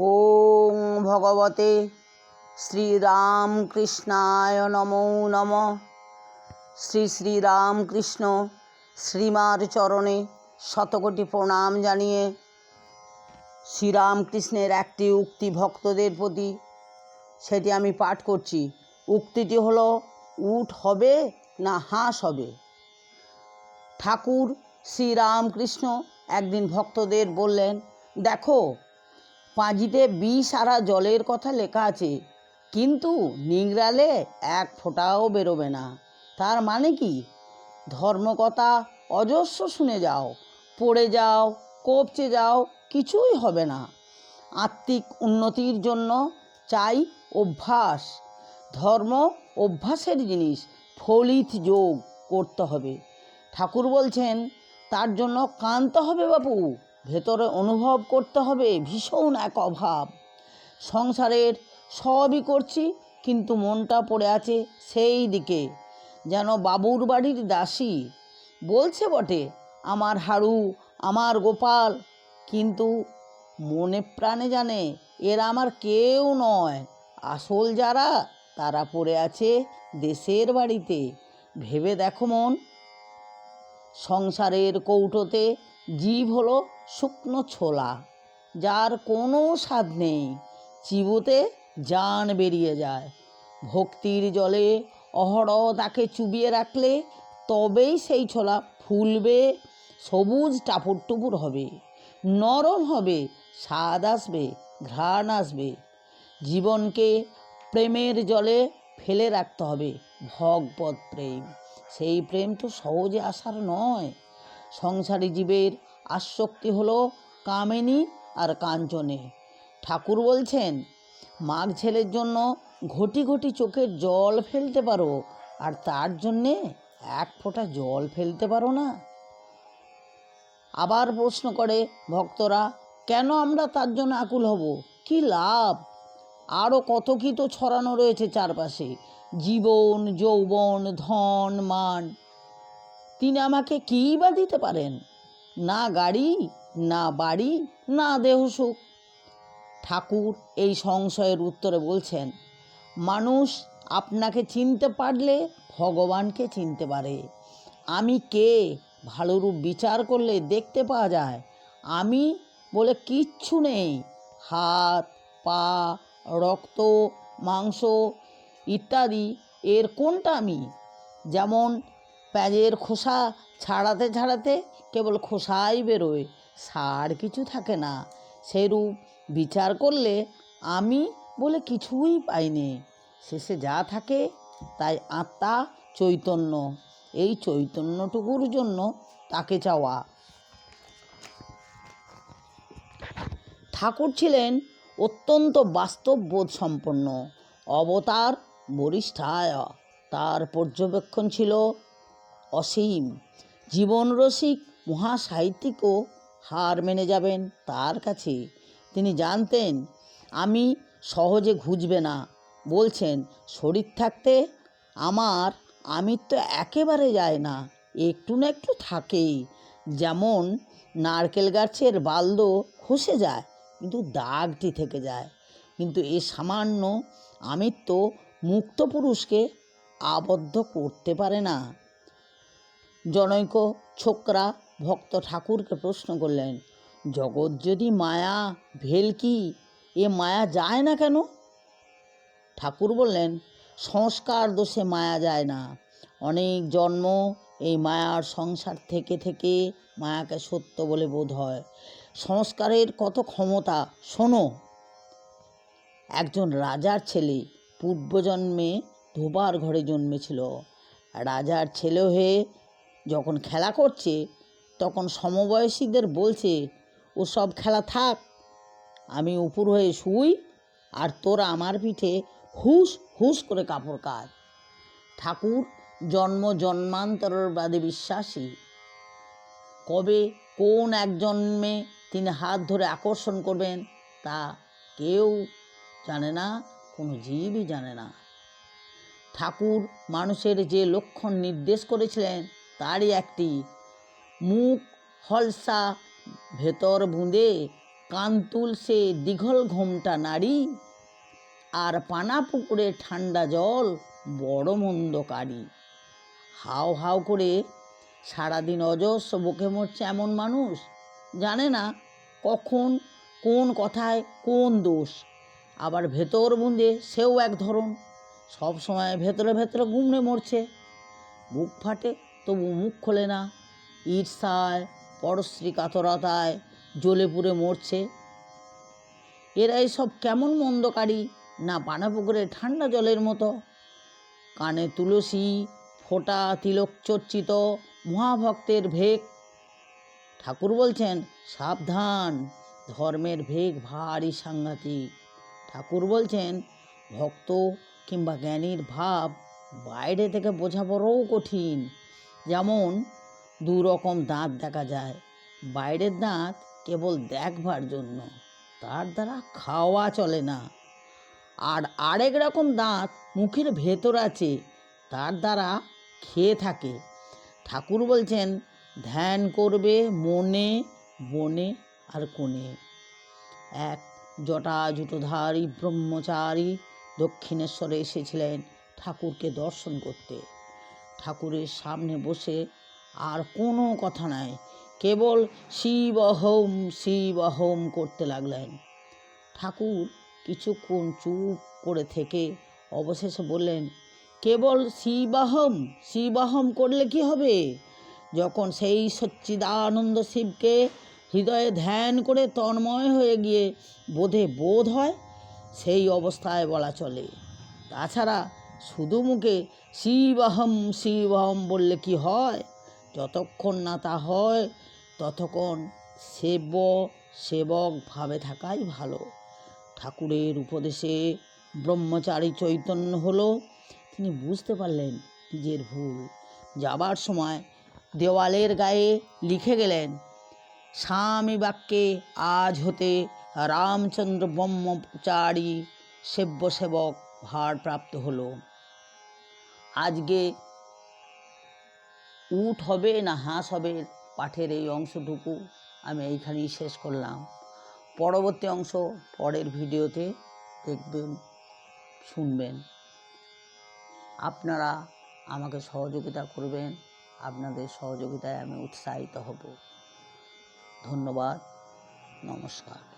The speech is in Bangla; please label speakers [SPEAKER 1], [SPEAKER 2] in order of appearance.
[SPEAKER 1] ওং ভগবতে শ্রীরামকৃষ্ণায় নমো নম। শ্রী শ্রীরামকৃষ্ণ শ্রীমার চরণে শতকোটি প্রণাম জানিয়ে শ্রীরামকৃষ্ণের একটি উক্তি ভক্তদের প্রতি সেটি আমি পাঠ করছি। উক্তিটি হলো, উঠ হবে না হাঁস হবে? ঠাকুর শ্রীরামকৃষ্ণ একদিন ভক্তদের বললেন, দেখো পাঁজিতে বিষ আরা জলের কথা লেখা আছে। কিন্তু নিংড়ালে এক ফোঁটাও বেরোবে না। তার মানে কি? ধর্মকথা অজস্র শুনে যাও, পড়ে যাও, কপচে যাও, কিছুই হবে না। আত্মিক উন্নতির জন্য চাই অভ্যাস। ধর্ম অভ্যাসের জিনিস, ফলিত যোগ করতে হবে। ঠাকুর বলছেন, তার জন্য কানতে হবে বাপু। ভেতরে অনুভব করতে হবে, ভীষণ এক অভাব। সংসারের সবই করছি, কিন্তু মনটা পড়ে আছে সেই দিকে, যেন বাবুর বাড়ির দাসী। বলছে বটে, আমার হাড়ু আমার গোপাল। কিন্তু মনে প্রাণে জানে, এরা আমার কেউ নয়। আসল যারা, তারা পড়ে আছে দেশের বাড়িতে। ভেবে দেখো মন, সংসারের কৌটোতে জীব হলো শুকনো ছোলা, যার কোনো স্বাদ নেই। চিবোতে জান বেরিয়ে যায়। ভক্তির জলে অহরহ তাকে চুবিয়ে রাখলে তবেই সেই ছোলা ফুলবে, সবুজ টাপুর টুপুর হবে, নরম হবে, স্বাদ আসবে, ঘ্রাণ আসবে। জীবনকে প্রেমের জলে ফেলে রাখতে হবে ভগবত প্রেম। সেই প্রেম তো সহজে আসার নয়। সংসারী জীবের আসক্তি হলো কামেনি আর কাঞ্চনে। ঠাকুর বলছেন, মাঘ ছেলের জন্য ঘটি ঘটি চোখের জল ফেলতে পারো, আর তার জন্যে এক ফোঁটা জল ফেলতে পারো না। আবার প্রশ্ন করে ভক্তরা, কেন আমরা তার জন্য আকুল হব? কি লাভ? আরও কত কি তো ছড়ানো রয়েছে চারপাশে, জীবন, যৌবন, ধন, মান। তিনি আমাকে কী বা দিতে পারেন? না গাড়ি, না বাড়ি, না দেহসুখ ঠাকুর এই সংশয়ের উত্তরে বলছেন, মানুষ আপনাকে চিনতে পারলে ভগবানকে চিনতে পারে। আমি কে? ভালোরূপ বিচার করলে দেখতে পাওয়া যায়। আমি বলে কিচ্ছু নেই। হাত, পা, রক্ত, মাংস, ইত্যাদি, এর কোনটা আমি? যেমন পেঁয়াজের খোসা ছাড়াতে ছাড়াতে কেবল খোসাই বেরোয়, সার কিছু থাকে না। সেরূপ বিচার করলে আমি বলে কিছুই পাইনি। শেষে যা থাকে তাই আত্মা চৈতন্য। এই চৈতন্যটুকুর জন্য তাকে চাওয়া। ঠাকুর ছিলেন অত্যন্ত বাস্তব বোধ সম্পন্ন। অবতার বরিষ্ঠায়। তার পর্যবেক্ষণ ছিল অসীম। জীবনরসিক মহাসাহিত্যিকও হার মেনে যাবেন তার কাছে। তিনি জানতেন, আমি সহজে ঘুচবে না। বলছেন, শরীর থাকতে আমার আমি তো একেবারে যায় না, একটু না একটু থাকেই। যেমন নারকেল গাছের বালদ খসে যায়, কিন্তু দাগটি থেকে যায়। কিন্তু এ সামান্য আমিত্ব মুক্ত পুরুষকে আবদ্ধ করতে পারে না। জনৈক ছোকরা ভক্ত ঠাকুরকে প্রশ্ন করলেন, জগৎ যদি মায়া ভেলকি এ মায়া যায় না কেন? ঠাকুর বললেন, সংস্কার দোষে মায়া যায় না। অনেক জন্ম এই মায়ার সংসার থেকে থেকে মায়াকে সত্য বলে বোধ হয়। সংস্কারের কত ক্ষমতা, শোনো। একজন রাজার ছেলে পূর্বজন্মে ধোবার ঘরে জন্মেছিল। রাজার ছেলে হয়ে যখন খেলা করছে, তখন সমবয়সীদের বলছে, ও সব খেলা থাক, আমি উপর হয়ে শুই আর তোরা আমার পিঠে হুস হুস করে কাপড় কাজ ঠাকুর জন্ম জন্মান্তরের বাদে বিশ্বাসী। কবে কোন এক জন্মে তিনি হাত ধরে আকর্ষণ করবেন তা কেউ জানে না, কোনো জীবই জানে না। ঠাকুর মানুষের যে লক্ষণ নির্দেশ করেছিলেন তারই একটি। মুখ হলসা ভেতর বুঁদে কান্তুল সে দীঘল ঘোমটা নারী আর পানা পুকুরে ঠান্ডা জল বড় মন্দকারী হাও হাও করে সারাদিন অজস্র বুকে মরছে এমন মানুষ, জানে না কখন কোন কথায় কোন দোষ। আবার ভেতর বুঁদে সেও এক ধরন সব সময় ভেতরে ভেতরে গুমড়ে মরছে। বুক ফাটে তবু মুখ খোলে না। ঈর্ষায়, পরশ্রী কাতরতায় জ্বলে পুড়ে মরছে। এরা এসব কেমন মন্দকারী না পানা পুকুরে ঠান্ডা জলের মতো? কানে তুলসী, ফোঁটা তিলক চর্চিত মহাভক্তের ভেগ ঠাকুর বলছেন, সাবধান, ধর্মের ভেগ ভারী সাংঘাতিক। ঠাকুর বলছেন, ভক্ত কিংবা জ্ঞানীর ভাব বাইরে থেকে বোঝা বড়ও কঠিন। যেমন দু রকম দাঁত দেখা যায়, বাইরের দাঁত কেবল দেখবার জন্য। তার দ্বারা খাওয়া চলে না। আর আরেক রকম দাঁত মুখের ভেতর আছে, তার দ্বারা খেয়ে থাকে। ঠাকুর বলছেন, ধ্যান করবে মনে, বনে আর কোণে। এক জটা জুটোধারী ব্রহ্মচারী দক্ষিণেশ্বরে এসেছিলেন ঠাকুরকে দর্শন করতে। ঠাকুরের সামনে বসে আর কোনো কথা নাই। কেবল শিব হোম শিব হোম করতে লাগলেন। ঠাকুর কিছুক্ষণ চুপ করে থেকে অবশেষে বললেন, কেবল শিবাহম শিবাহম করলে কি হবে? যখন সেই সচ্চিদানন্দ শিবকে হৃদয়ে ধ্যান করে তন্ময় হয়ে গিয়ে বোধে বোধ হয়, সেই অবস্থায় বলা চলে। তাছাড়া শুধু মুখে শিবাহম শিবাহম বললে কি হয়? যতক্ষণ না তা হয়, ততক্ষণ সেব্য সেবক ভাবে থাকাই ভালো। ঠাকুরের উপদেশে ব্রহ্মচারী চৈতন্য হলো। তিনি বুঝতে পারলেন নিজের ভুল। যাবার সময় দেওয়ালের গায়ে লিখে গেলেন, স্বামী বাক্যে আজ হতে রামচন্দ্র ব্রহ্মচারী সেব্য সেবক ভারপ্রাপ্ত হলো। আজকে উট হবে না হাঁস হবে পাঠের এই অংশটুকু আমি এইখানেই শেষ করলাম। পরবর্তী অংশ পরের ভিডিওতে দেখবেন, শুনবেন। আপনারা আমাকে সহযোগিতা করবেন, আপনাদের সহযোগিতায় আমি উৎসাহিত হব। ধন্যবাদ, নমস্কার।